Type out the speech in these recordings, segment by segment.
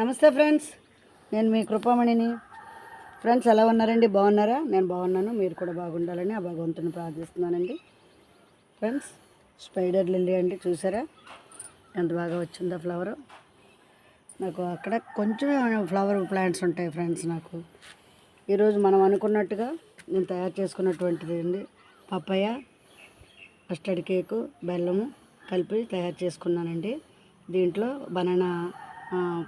నమస్తే ఫ్రెండ్స్. నేను మీ కృపామణిని. ఫ్రెండ్స్ ఎలా ఉన్నారండి? బాగున్నారా? నేను బాగున్నాను. మీరు కూడా బాగుండాలని ఆ భగవంతుని ప్రార్థిస్తున్నానండి. ఫ్రెండ్స్ స్పైడర్ లిల్లీ అండి చూసారా? ఎంత బాగా వచ్చిందో ఫ్లవరు. నాకు అక్కడ కొంచెం ఫ్లవర్ ప్లాంట్స్ ఉంటాయి ఫ్రెండ్స్ నాకు. ఈరోజు మనం అనుకున్నట్టుగా నేను తయారు చేసుకున్నటువంటిది అండి. పప్పయ్య కస్టర్డ్ కేకు బెల్లము కలిపి తయారు చేసుకున్నానండి. దీంట్లో బనానా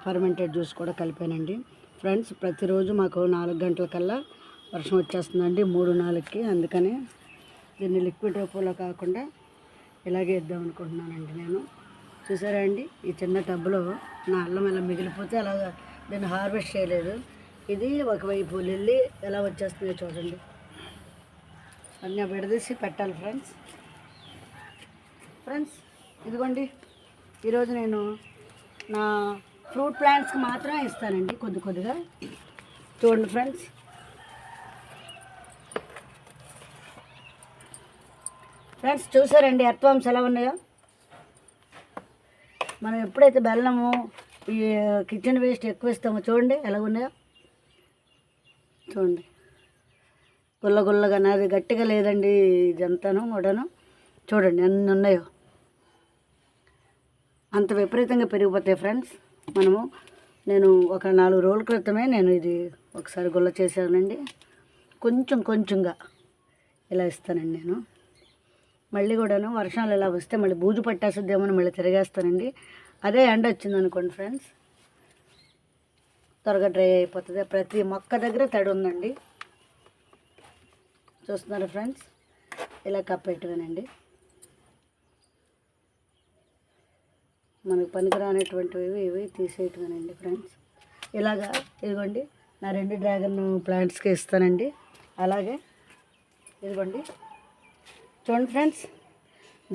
ఫర్మెంటెడ్ జ్యూస్ కూడా కలిపానండి. ఫ్రెండ్స్ ప్రతిరోజు మాకు నాలుగు గంటల కల్లా వర్షం వచ్చేస్తుందండి మూడు నాలుగుకి. అందుకని దీన్ని లిక్విడ్ రూపంలో కాకుండా ఇలాగే ఇద్దాం అనుకుంటున్నానండి నేను. చూసారా అండి? ఈ చిన్న టబ్లో నా అల్లం ఇలా మిగిలిపోతే అలాగా దీన్ని హార్వెస్ట్ చేయలేదు. ఇది ఒకవైపు లిల్లీ ఎలా వచ్చేస్తుందో చూడండి. అన్నీ విడదీసి పెట్టాలి ఫ్రెండ్స్ ఫ్రెండ్స్ ఇదిగోండి. ఈరోజు నేను నా ఫ్రూట్ ప్లాంట్స్కి మాత్రమే ఇస్తానండి కొద్ది కొద్దిగా. చూడండి ఫ్రెండ్స్. ఫ్రెండ్స్ చూసారండి ఎర్త్వామ్స్ ఎలా ఉన్నాయో? మనం ఎప్పుడైతే బెల్లము ఈ కిచెన్ వేస్ట్ ఎక్కువ ఇస్తామో చూడండి ఎలా ఉన్నాయో. చూడండి. గుల్ల గుల్లగా నాది గట్టిగా లేదండి ఇదంతాను కూడాను చూడండి ఎన్ని ఉన్నాయో. అంత విపరీతంగా పెరిగిపోతాయి ఫ్రెండ్స్. మనము నేను ఒక నాలుగు రోజుల క్రితమే నేను ఇది ఒకసారి గుల్ల చేశానండి. కొంచెం కొంచెంగా ఇలా ఇస్తానండి నేను. మళ్ళీ కూడాను వర్షాలు ఇలా వస్తే మళ్ళీ బూజు పట్టేస్తుందేమో మళ్ళీ తిరిగేస్తానండి. అదే ఎండ వచ్చింది అనుకోండి ఫ్రెండ్స్. త్వరగా డ్రై అయిపోతుంది. ప్రతి మొక్క దగ్గర తడి ఉందండి. చూస్తున్నారా ఫ్రెండ్స్? ఇలా కప్పెట్టుగానండి మనకు పనికిరానటువంటివి ఇవి తీసేయటమేనండి ఫ్రెండ్స్. ఇలాగా ఇదిగోండి నా రెండు డ్రాగన్ ప్లాంట్స్కి ఇస్తానండి. అలాగే ఇదిగోండి చూడండి ఫ్రెండ్స్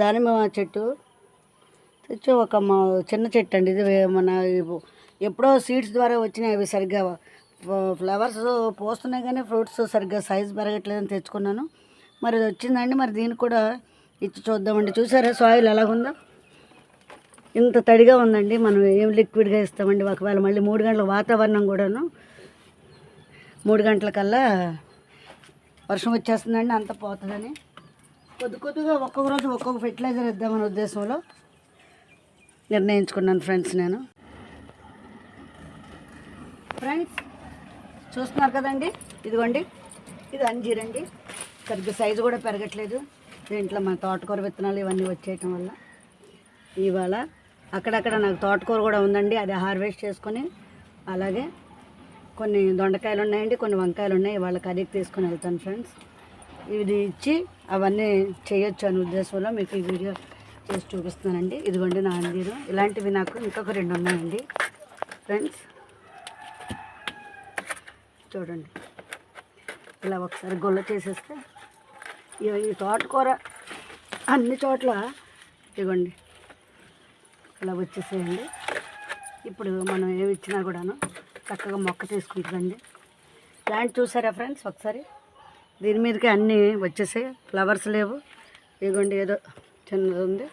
దానిమ్మ చెట్టు తెచ్చి ఒక మా చిన్న చెట్టు అండి ఇది మన ఎప్పుడో సీడ్స్ ద్వారా వచ్చినాయి అవి సరిగ్గా. ఫ్లవర్స్ పోస్తున్నాయి కానీ ఫ్రూట్స్ సరిగ్గా సైజ్ పెరగట్లేదని తెచ్చుకున్నాను. మరి ఇది వచ్చిందండి మరి దీన్ని కూడా ఇచ్చి చూద్దామండి. చూసారా సాయిల్ ఎలాగుందో ఇంత తడిగా ఉందండి. మనం ఏం లిక్విడ్గా ఇస్తామండి? ఒకవేళ మళ్ళీ మూడు గంటల వాతావరణం కూడాను మూడు గంటలకల్లా వర్షం వచ్చేస్తుందండి అంత పోతుందని. కొద్ది కొద్దిగా ఒక్కొక్క రోజు ఒక్కొక్క ఫెర్టిలైజర్ ఇద్దామనే ఉద్దేశంలో నిర్ణయించుకున్నాను ఫ్రెండ్స్ నేను. ఫ్రెండ్స్ చూస్తున్నారు కదండి? ఇదిగోండి. ఇది అంజీరండి సరిగ్గా సైజు కూడా పెరగట్లేదు. దీంట్లో మన తోటకూర విత్తనాలు ఇవన్నీ వచ్చేయటం వల్ల. ఇవాళ అక్కడక్కడ నాకు తోటకూర కూడా ఉందండి. అది హార్వెస్ట్ చేసుకొని అలాగే కొన్ని దొండకాయలు ఉన్నాయండి కొన్ని వంకాయలు ఉన్నాయి. వాళ్ళ కర్రీకి తీసుకొని వెళ్తాను ఫ్రెండ్స్. ఇది ఇచ్చి అవన్నీ చేయొచ్చు అనే ఉద్దేశంలో మీకు ఈ వీడియో చేసి చూపిస్తున్నానండి. ఇదిగోండి నా అంజీరు ఇలాంటివి నాకు ఇంకొక రెండు ఉన్నాయండి. ఫ్రెండ్స్ చూడండి. ఇలా ఒకసారి గొల్ల చేసేస్తే ఇ- ఈ తోటకూర అన్ని చోట్ల ఇదిగోండి. ఇలా వచ్చేసేయండి. ఇప్పుడు మనం ఏమి ఇచ్చినా కూడాను చక్కగా మొక్క తీసుకుంటుందండి ప్లాంట్ చూసారా ఫ్రెండ్స్? ఒకసారి. దీని మీదకి అన్నీ వచ్చేసాయి. ఫ్లవర్స్ లేవు. ఇదిగోండి ఏదో చిన్నది ఉంది.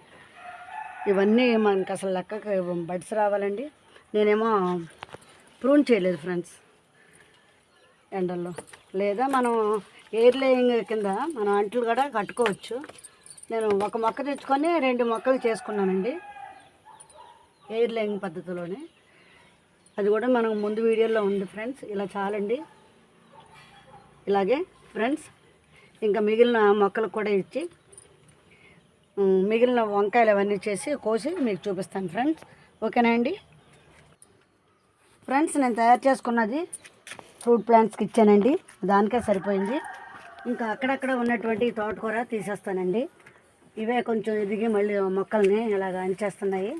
ఇవన్నీ మనకు అసలు లెక్కకి బడ్స్ రావాలండి. నేనేమో ప్రూన్ చేయలేదు ఫ్రెండ్స్ ఎండల్లో. లేదా మనం ఎయిర్ లేయింగ్ కింద మనం అంట్లు కూడా కట్టుకోవచ్చు. నేను ఒక మొక్క తెచ్చుకొని రెండు మొక్కలు చేసుకున్నానండి. ఎయిర్ లేయింగ్ పద్ధతిలోనే. అది కూడా మనం ముందు వీడియోలో ఉంది ఫ్రెండ్స్. ఇలా చాలండి. ఇలాగే ఫ్రెండ్స్ ఇంకా మిగిలిన మొక్కలకు కూడా ఇచ్చి మిగిలిన వంకాయలు అవన్నీ చేసి కోసి మీకు చూపిస్తాను ఫ్రెండ్స్. ఓకేనా అండి? ఫ్రెండ్స్ నేను తయారు చేసుకున్నది ఫ్రూట్ ప్లాంట్స్కి ఇచ్చానండి. దానికే సరిపోయింది. ఇంకా అక్కడక్కడ ఉన్నటువంటి తోటకూర తీసేస్తానండి. ఇవే కొంచెం ఎదిగి మళ్ళీ మొక్కల్ని ఇలాగ అంచేస్తున్నాయి.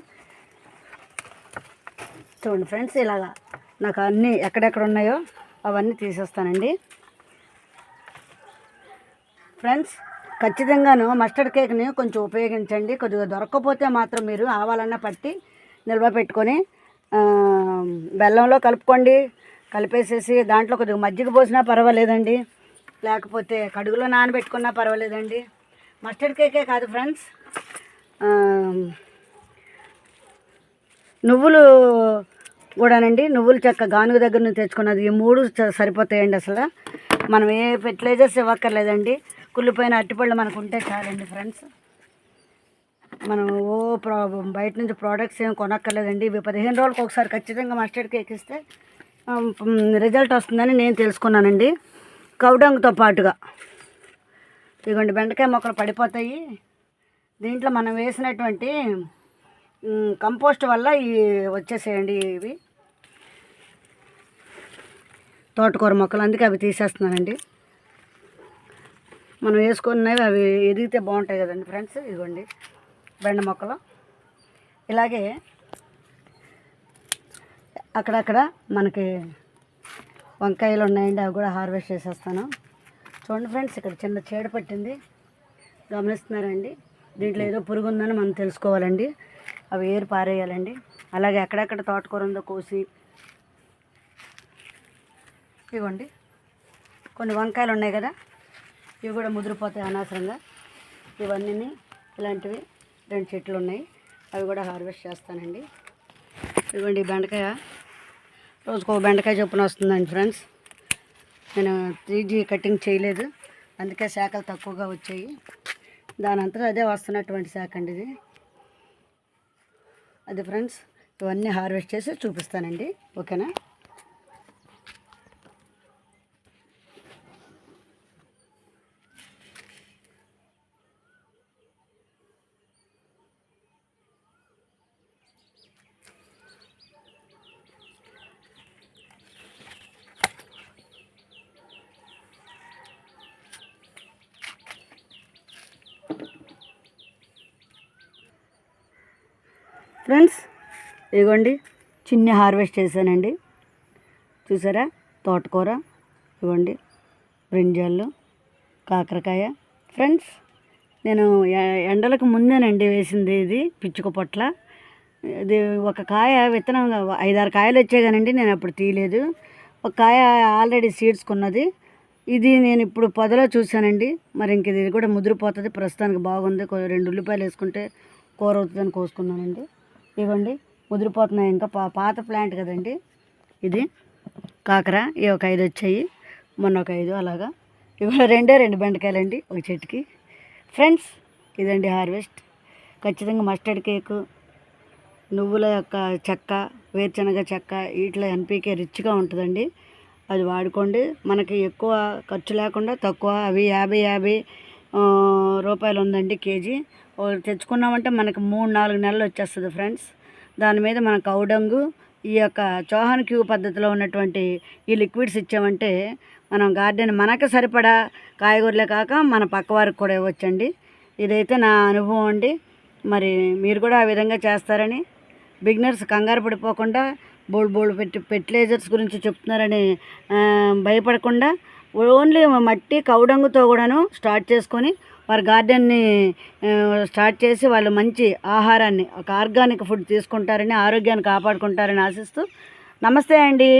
చూడండి ఫ్రెండ్స్ ఇలాగా నాకు అన్నీ ఎక్కడెక్కడ ఉన్నాయో అవన్నీ తీసేస్తానండి. ఫ్రెండ్స్ ఖచ్చితంగాను మస్టర్డ్ కేక్ని కొంచెం ఉపయోగించండి. కొద్దిగా దొరకకపోతే మాత్రం మీరు ఆవాలన్న పట్టి నిల్వ పెట్టుకొని బెల్లంలో కలుపుకోండి. కలిపేసేసి దాంట్లో కొద్దిగా మజ్జిగ పోసినా పర్వాలేదండి. లేకపోతే కడుగులో నానబెట్టుకున్నా పర్వాలేదండి. మస్టర్డ్ కేకే కాదు ఫ్రెండ్స్. నువ్వులు కూడానండి నువ్వుల చెక్క గానుగ దగ్గర నుంచి తెచ్చుకున్నది. ఈ మూడు సరిపోతాయండి అసలు. మనం ఏ ఫెర్టిలైజర్స్ ఇవ్వక్కర్లేదండి. కుళ్ళిపోయిన అట్టిపళ్ళు మనకు ఉంటే చాలండి ఫ్రెండ్స్. మనం ఓ ప్రా బయట నుంచి ప్రోడక్ట్స్ ఏం కొనక్కర్లేదండి. ఇవి పదిహేను రోజులకు ఒకసారి ఖచ్చితంగా మస్టర్డ్ కేక్ ఇస్తే రిజల్ట్ వస్తుందని నేను తెలుసుకున్నానండి. కౌడంగ్తో పాటుగా. ఇదిగోండి బెండకాయ మొక్కలు పడిపోతాయి. దీంట్లో మనం వేసినటువంటి కంపోస్ట్ వల్ల ఇవి వచ్చేసేయండి ఇవి. తోటకూర మొక్కలు అందుకే అవి తీసేస్తున్నానండి. మనం వేసుకున్నవి అవి ఎదిగితే బాగుంటాయి కదండి ఫ్రెండ్స్ ఇదిగోండి బెండ మొక్కలు. ఇలాగే అక్కడక్కడ మనకి వంకాయలు ఉన్నాయండి అవి కూడా హార్వెస్ట్ చేసేస్తాను. చూడండి ఫ్రెండ్స్ ఇక్కడ చిన్న చీడ పట్టింది. గమనిస్తున్నారండి? దీంట్లో ఏదో పురుగు ఉందని మనం తెలుసుకోవాలండి. అవి ఏరు పారేయాలండి. అలాగే ఎక్కడెక్కడ తోటకూర ఉందో కోసి ఇవ్వండి. కొన్ని వంకాయలు ఉన్నాయి కదా ఇవి కూడా ముదిరిపోతాయి అనవసరంగా. ఇవన్నీ ఇలాంటివి రెండు చెట్లు ఉన్నాయి అవి కూడా హార్వెస్ట్ చేస్తానండి. ఇదిగోండి బెండకాయ. రోజుకు బెండకాయ చొప్పున వస్తుందండి ఫ్రెండ్స్. నేను త్రీ జీ కటింగ్ చేయలేదు అందుకే శాఖలు తక్కువగా వచ్చాయి. దాని అంతా అదే వస్తున్నటువంటి శాఖ అండి ఇది. అది ఫ్రెండ్స్ ఇవన్నీ హార్వెస్ట్ చేసి చూపిస్తానండి ఓకేనా? ఫ్రెండ్స్ ఇదిగోండి చిన్న హార్వెస్ట్ చేశానండి. చూసారా? తోటకూర ఇవ్వండి బ్రింజాలు కాకరకాయ. ఫ్రెండ్స్ నేను ఎ- ఎండలకు ముందేనండి వేసింది ఇది పిచ్చుక పొట్ల. ఇది ఒక కాయ విత్తనం ఐదారు కాయలు వచ్చాయి కానండి నేను అప్పుడు తీయలేదు. ఒక కాయ ఆల్రెడీ సీడ్స్ కొన్నది. ఇది నేను ఇప్పుడు పొదలో చూశానండి. మరి ఇంక ఇది కూడా ముదిరిపోతుంది ప్రస్తుతానికి బాగుంది. రెండు ఉల్లిపాయలు వేసుకుంటే కూర అవుతుందని కోసుకున్నానండి. ఇవ్వండి. ముదిరిపోతున్నాయి ఇంకా పాత ప్లాంట్ కదండి. ఇది కాకర ఈ ఒక ఐదు వచ్చాయి. మొన్న ఒక ఐదు అలాగా. ఇవాళ రెండే రెండు బెండకాయలండి ఒక చెట్టుకి. ఫ్రెండ్స్ ఇదండి హార్వెస్ట్. ఖచ్చితంగా మస్టర్డ్ కేకు నువ్వుల యొక్క చెక్క వేరుశనగ చెక్క వీటిలో ఎన్పీకే రిచ్గా ఉంటుందండి. అది వాడుకోండి. మనకి ఎక్కువ ఖర్చు లేకుండా తక్కువ అవి యాభై యాభై రూపాయలు ఉందండి కేజీ. తెచ్చుకున్నామంటే మనకు మూడు నాలుగు నెలలు వచ్చేస్తుంది ఫ్రెండ్స్. దాని మీద మన కౌడంగు ఈ యొక్క చోహాన్ క్యూ పద్ధతిలో ఉన్నటువంటి ఈ లిక్విడ్స్ ఇచ్చామంటే మనం గార్డెన్ మనకు సరిపడా కాయగూరలే కాక మన పక్క వారికి కూడా ఇవ్వచ్చండి. ఇదైతే నా అనుభవం అండి. మరి మీరు కూడా ఆ విధంగా చేస్తారని బిగినర్స్ కంగారు పడిపోకుండా బోల్డ్ బోల్డ్ పెట్టి ఫెర్టిలైజర్స్ గురించి చెప్తున్నారని భయపడకుండా ఓన్లీ మట్టి కౌడంగుతో కూడాను స్టార్ట్ చేసుకొని వారి గార్డెన్ని స్టార్ట్ చేసి వాళ్ళు మంచి ఆహారాన్ని ఒక ఆర్గానిక్ ఫుడ్ తీసుకుంటారని ఆరోగ్యాన్ని కాపాడుకుంటారని ఆశిస్తూ నమస్తే అండి.